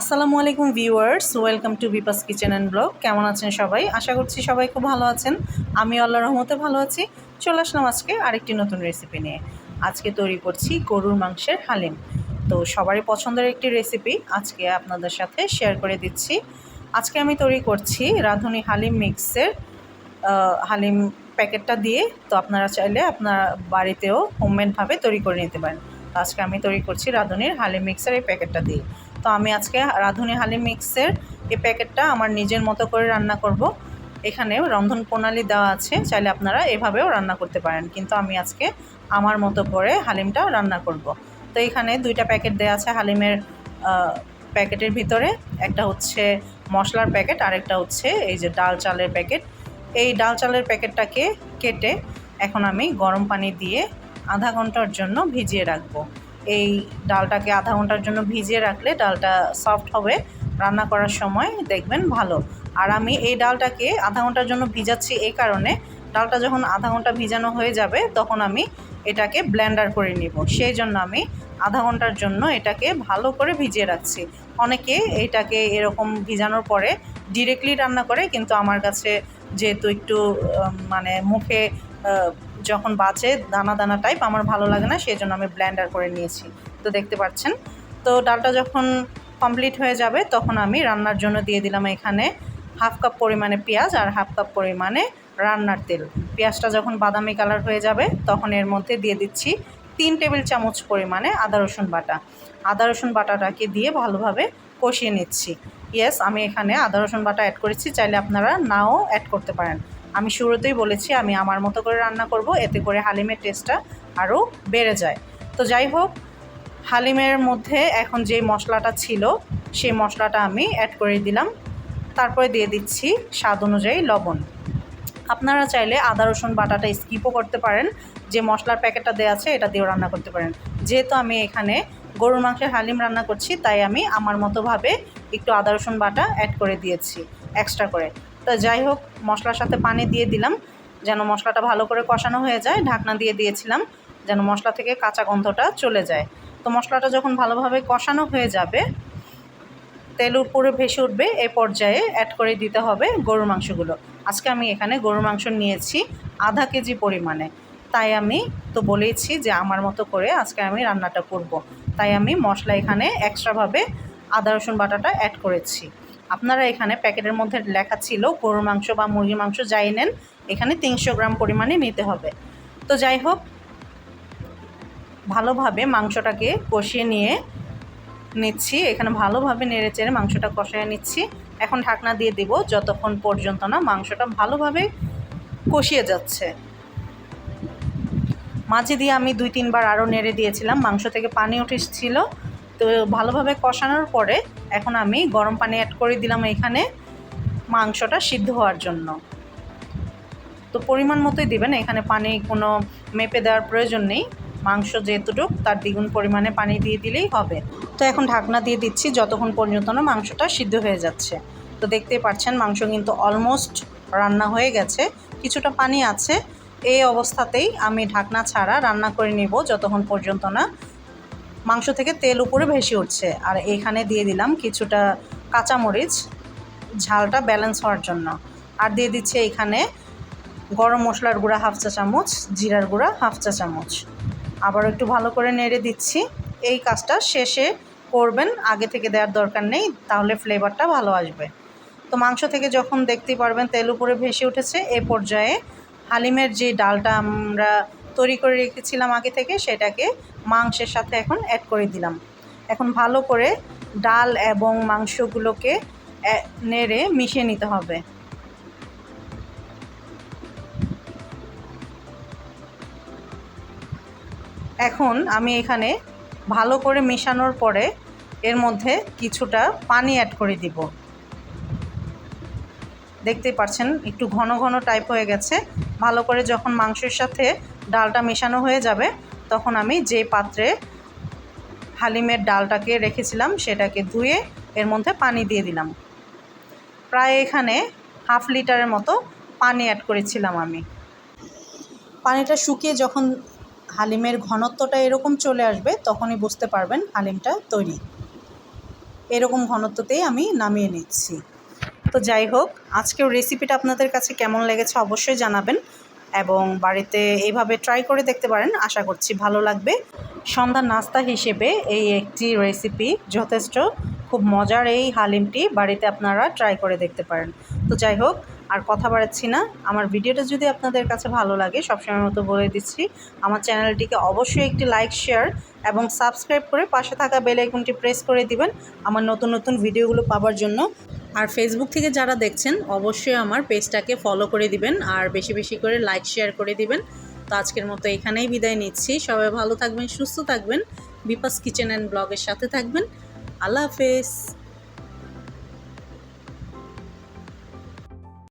আসসালামু আলাইকুম viewers, welcome to Bipas kitchen and blog. কেমন আছেন সবাই? আশা করছি সবাই খুব ভালো আছেন। আমি আল্লাহ রহমতে ভালো আছি। চলে আসলাম আজকে আরেকটি নতুন রেসিপি নিয়ে। আজকে তৈরি করছি গরুর মাংসের হালিম। তো সবারই পছন্দের একটি রেসিপি আজকে আপনাদের সাথে শেয়ার করে দিচ্ছি। আজকে আমি তৈরি করছি রাঁধুনি হালিম মিক্সের হালিম প্যাকেটটা দিয়ে। তো আপনারা চাইলে আপনার বাড়িতেও হোমমেডভাবে তৈরি করে নিতে পারেন। আজকে আমি তৈরি করছি রাঁধুনির হালিম মিক্সের এই প্যাকেটটা দিয়ে। তো আমি আজকে রাঁধুনি হালিম মিক্সের এই প্যাকেটটা আমার নিজের মতো করে রান্না করব। এখানে রন্ধন প্রণালী দেওয়া আছে, চাইলে আপনারা এভাবেও রান্না করতে পারেন। কিন্তু আমি আজকে আমার মতো করে হালিমটা রান্না করব। তো এখানে দুইটা প্যাকেট দেওয়া আছে হালিমের প্যাকেটের ভিতরে। একটা হচ্ছে মশলার প্যাকেট, আরেকটা হচ্ছে এই যে ডাল চালের প্যাকেট। এই ডাল চালের প্যাকেটটাকে কেটে এখন আমি গরম পানি দিয়ে আধা ঘণ্টার জন্য ভিজিয়ে রাখব। এই ডালটাকে আধা ঘণ্টার জন্য ভিজিয়ে রাখলে ডালটা সফট হবে। রান্না করার সময় দেখবেন ভালো। আর আমি এই ডালটাকে আধা ঘণ্টার জন্য ভিজাচ্ছি এই কারণে ডালটা যখন আধা ঘণ্টা ভিজানো হয়ে যাবে তখন আমি এটাকে ব্লেন্ডার করে নিব। সেই জন্য আমি আধা ঘণ্টার জন্য এটাকে ভালো করে ভিজিয়ে রাখছি। অনেকে এটাকে এরকম ভিজানোর পরে ডিরেক্টলি রান্না করে, কিন্তু আমার কাছে যেহেতু একটু মানে মুখে যখন বাঁচে দানা দানা টাইপ আমার ভালো লাগে না সেই জন্য আমি ব্ল্যান্ডার করে নিয়েছি। তো দেখতে পাচ্ছেন? তো ডালটা যখন কমপ্লিট হয়ে যাবে, তখন আমি রান্নার জন্য দিয়ে দিলাম এখানে হাফ কাপ পরিমাণে পেঁয়াজ আর হাফ কাপ পরিমাণে রান্নার তেল। পেঁয়াজটা যখন বাদামি কালার হয়ে যাবে, তখন এর মধ্যে দিয়ে দিচ্ছি তিন টেবিল চামচ পরিমাণে আদা, রসুন বাটা। আদা, রসুন বাটাটাকে দিয়ে ভালোভাবে কষিয়ে নিচ্ছি। ইয়েস আমি এখানে আদা, রসুন বাটা অ্যাড করেছি, চাইলে আপনারা নাও অ্যাড করতে পারেন। আমি শুরুতেই বলেছি, আমি আমার মতো করে রান্না করব, এতে করে হালিমের টেস্টটা আরও বেড়ে যায়। তো যাই হোক, হালিমের মধ্যে এখন যে মশলাটা ছিল, সেই মশলাটা আমি অ্যাড করে দিলাম। তারপরে দিয়ে দিচ্ছি স্বাদ অনুযায়ী লবণ। আপনারা চাইলে আদা, রসুন, বাটাটা স্কিপও করতে পারেন। যে মশলার প্যাকেটটা দেওয়া আছে, এটা দিয়েও রান্না করতে পারেন। যেহেতু আমি এখানে গরুর মাংসের হালিম রান্না করছি, তাই আমি আমার মতোভাবে একটু আদা, রসুন, বাটা অ্যাড করে দিয়েছি এক্সট্রা করে। তো যাই হোক, মশলার সাথে পানি দিয়ে দিলাম। যেন মশলাটা ভালো করে কষানো হয়ে যায়, ঢাকনা দিয়ে দিয়েছিলাম, যেন মশলা থেকে কাঁচা গন্ধটা চলে যায়। তো মশলাটা যখন ভালোভাবে কষানো হয়ে যাবে, তেল উপরে ভেসে উঠবে, এ পর্যায়ে অ্যাড করে দিতে হবে গরুর মাংসগুলো। আজকে আমি এখানে গরুর মাংস নিয়েছি আধা কেজি পরিমাণে। তাই আমি তো বলেইছি যে আমার মতো করে আজকে আমি রান্নাটা করব। তাই আমি মশলা এখানে এক্সট্রাভাবে আদা রসুন বাটাটা অ্যাড করেছি। আপনারা এখানে প্যাকেটের মধ্যে লেখা ছিল গরুর মাংস বা মুরগির মাংস, যাই নেন, এখানে তিনশো গ্রাম পরিমাণে নিতে হবে। তো যাই হোক, ভালোভাবে মাংসটাকে কষিয়ে নিয়ে নিচ্ছি। এখানে ভালোভাবে নেড়ে চেড়ে মাংসটা কষায় নিচ্ছি। এখন ঢাকনা দিয়ে দিব যতক্ষণ পর্যন্ত না মাংসটা ভালোভাবে কষিয়ে যাচ্ছে। মাঝে দিয়ে আমি দুই তিনবার আরও নেড়ে দিয়েছিলাম। মাংস থেকে পানি উঠেছিল। তো ভালোভাবে কষানোর পরে এখন আমি গরম পানি অ্যাড করে দিলাম এখানে মাংসটা সিদ্ধ হওয়ার জন্য। তো পরিমাণ মতোই দিবেন, এখানে পানি কোনো মেপে দেওয়ার প্রয়োজন নেই। মাংস যেহেতুটুক তার দ্বিগুণ পরিমাণে পানি দিয়ে দিলেই হবে। তো এখন ঢাকনা দিয়ে দিচ্ছি, যতক্ষণ পর্যন্ত না মাংসটা সিদ্ধ হয়ে যাচ্ছে। তো দেখতেই পাচ্ছেন, মাংস কিন্তু অলমোস্ট রান্না হয়ে গেছে। কিছুটা পানি আছে। এই অবস্থাতেই আমি ঢাকনা ছাড়া রান্না করে নেব, যতক্ষণ পর্যন্ত না মাংস থেকে তেল উপরে ভেসে উঠছে। আর এখানে দিয়ে দিলাম কিছুটা কাঁচামরিচ। ঝালটা ব্যালেন্স হওয়ার জন্য। আর দিয়ে দিচ্ছে এখানে গরম মশলার গুঁড়া হাফ চা চামচ, জিরার গুঁড়া হাফ চা চামচ। আবার একটু ভালো করে নেড়ে দিচ্ছি। এই কাজটা শেষে করবেন, আগে থেকে দেওয়ার দরকার নেই, তাহলে ফ্লেভারটা ভালো আসবে। তো মাংস থেকে যখন দেখতে পারবেন তেল উপরে ভেসে উঠেছে, এ পর্যায়ে হালিমের যে ডালটা আমরা তৈরি করে রেখেছিলাম আগে থেকে, সেটাকে মাংসের সাথে এখন অ্যাড করে দিলাম। এখন ভালো করে ডাল এবং মাংসগুলোকে নেড়ে মিশিয়ে নিতে হবে। এখন আমি এখানে ভালো করে মেশানোর পরে এর মধ্যে কিছুটা পানি অ্যাড করে দিব। দেখতেই পাচ্ছেন একটু ঘন ঘন টাইপ হয়ে গেছে। ভালো করে যখন মাংসের সাথে ডালটা মেশানো হয়ে যাবে, তখন আমি যে পাত্রে হালিমের ডালটাকে রেখেছিলাম সেটাকে ধুয়ে এর মধ্যে পানি দিয়ে দিলাম। প্রায় এখানে হাফ লিটারের মতো পানি অ্যাড করেছিলাম আমি। পানিটা শুকিয়ে যখন হালিমের ঘনত্বটা এরকম চলে আসবে, তখনই বুঝতে পারবেন হালিমটা তৈরি। এরকম ঘনত্বতেই আমি নামিয়ে নিচ্ছি। তো যাই হোক, আজকের রেসিপিটা আপনাদের কাছে কেমন লেগেছে অবশ্যই জানাবেন। এবং বাড়িতে এইভাবে ট্রাই করে দেখতে পারেন, আশা করছি ভালো লাগবে। সন্ধ্যা নাস্তা হিসেবে এই একটি রেসিপি যথেষ্ট, খুব মজার এই হালিমটি বাড়িতে আপনারা ট্রাই করে দেখতে পারেন। তো যাই হোক, আর কথা বাড়াচ্ছি না, আমার ভিডিওটা যদি আপনাদের কাছে ভালো লাগে সবসময় মতো বলে দিচ্ছি, আমার চ্যানেলটিকে অবশ্যই একটি লাইক শেয়ার এবং সাবস্ক্রাইব করে পাশে থাকা বেল প্রেস করে দিবেন, আমার নতুন নতুন ভিডিওগুলো পাওয়ার জন্য। আর ফেসবুক থেকে যারা দেখছেন, অবশ্যই আমার পেজটাকে ফলো করে দিবেন আর বেশি বেশি করে লাইক শেয়ার করে দিবেন। তো আজকের মতো এখানেই বিদায় নিচ্ছি। সবাই ভালো থাকবেন, সুস্থ থাকবেন। বিপাস কিচেন অ্যান্ড ব্লগের সাথে থাকবেন। আল্লাহ হাফেজ।